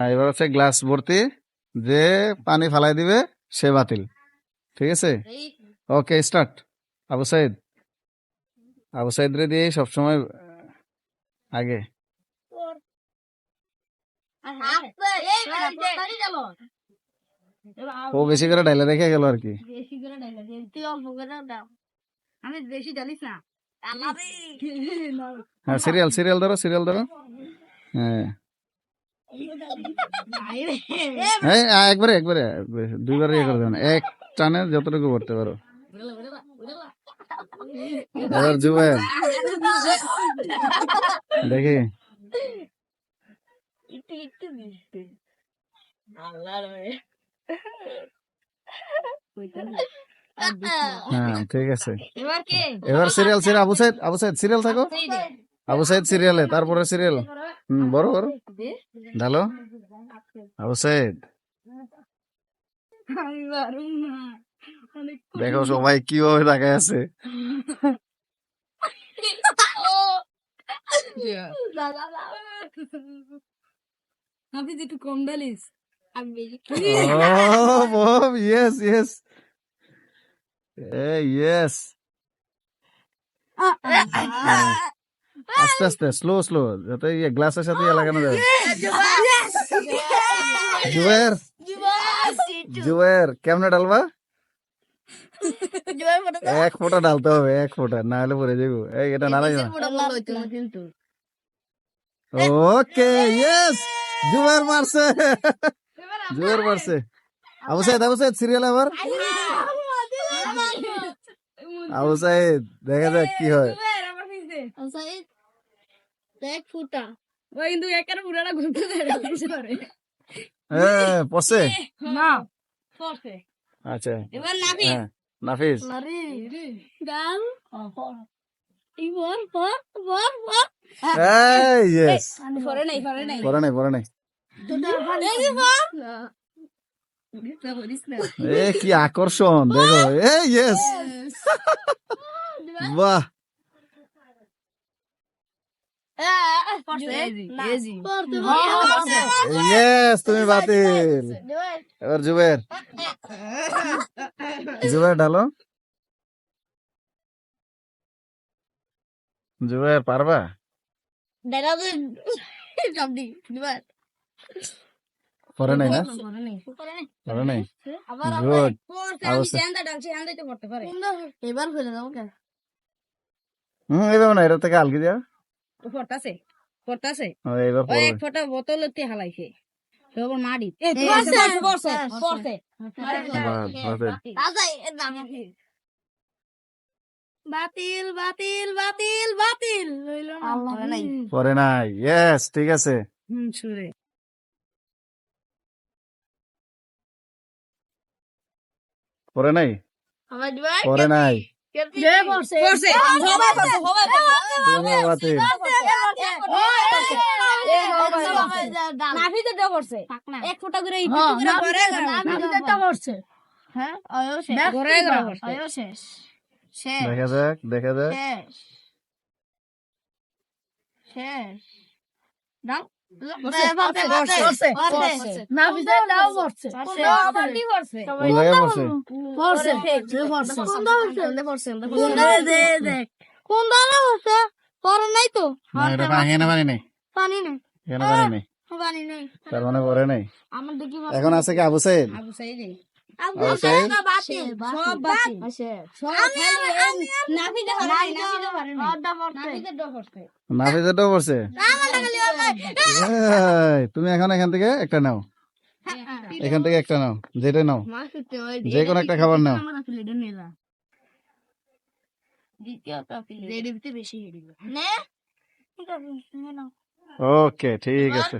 আর এবার হচ্ছে গ্লাস ভর্তি, যে পানি ফালাই দিবে, সে বাতিল। ঠিক আছে? Okay, start. আবু সাইদ। আবু সাইদ রে দিয়ে সবসময় আগে। ও বেশি করে ডাইলে রেখে গেল আর কি। না হ্যাঁ সিরিয়াল সিরিয়াল ধরো সিরিয়াল ধরো। হ্যাঁ। একবারে একবারে একবারে, দুইবার ইয়ে করে দেবেন। এক টানে যতটুকু করতে পারো। এবার জুবের দেখি। হ্যাঁ ঠিক আছে। এবার এবার serial serial Abu Sayeed Abu Sayeed serial থাকো। আবু সাইদ সিরিয়ালে তারপরে সিরিয়াল হুম বড় বড়। ঢালো? আবু সাইদ। দেখো সবাই কীভাবে তাকায় আছে। আপনি একটু কম ডালিস আস্তে আস্তে স্লো স্লো যাতে ইয়ে গ্লাসের সাথে ইয়ে লাগানো যায়। জুয়ের জুয়ের, কেমনে ডালবা এক ফোঁটা ডালতে হবে, এক ফোঁটা, না হলে পরে যাব এই, এটা না। লাগবে ওকে ইয়েস জুয়ের মারছে। জুয়ের মারছে। আবু সাইদ আবু সাইদ সিরিয়াল আবার? আবু সাইদ দেখা যাক কি হয়। দেখ ফুটা। ও কিন্তু একের পুরাটা ঘুরতে হ্যাঁ পড়ছে না। আচ্ছা। এবার নাবি হ্যাঁ নাফিস। নারি গান ইবর পর পর পর এই ইয়েস পরে নাই পরে নাই। পরে নাই পরে নাই। এ কি আকর্ষণ দেখো। এ ইয়েস বাহ। ইয়েস তুমি বাতিল এবার জুবের জুবের ডালো জুবের পারবা পরে নাই না পরে নাই গুড অবশ্যই। এবার ফেলে দাও কেন হুম এইভাবে না এটা থেকে আলগি দিয়া ফটাছে ফটাছে ও, এইবার ওই পরে এক ফটা বোতল তে হালাইছে। তখন মারি বাহ, বাতিল। বাতিল বাতিল বাতিল বাতিল। হইল না পরে নাই। ইয়েস ঠিক আছে। হুম সুরে। পরে নাই? পরে নাই। এক ফোঁটা করে হ্যাঁ শেষ দেখা যাক দেখা যাক শেষ শেষ কোন নাই তো পানি এখানে পানি নেই পানি নেই পানি নেই তার মানে পরে নাই এখন আছে কি আবু সাইদ সাইদি ড পড়ছে তুমি এখন এখান থেকে একটা নাও। এখান থেকে একটা নাও যেটা নাও। যে কোনো একটা খাবার নাও। ওকে ঠিক আছে।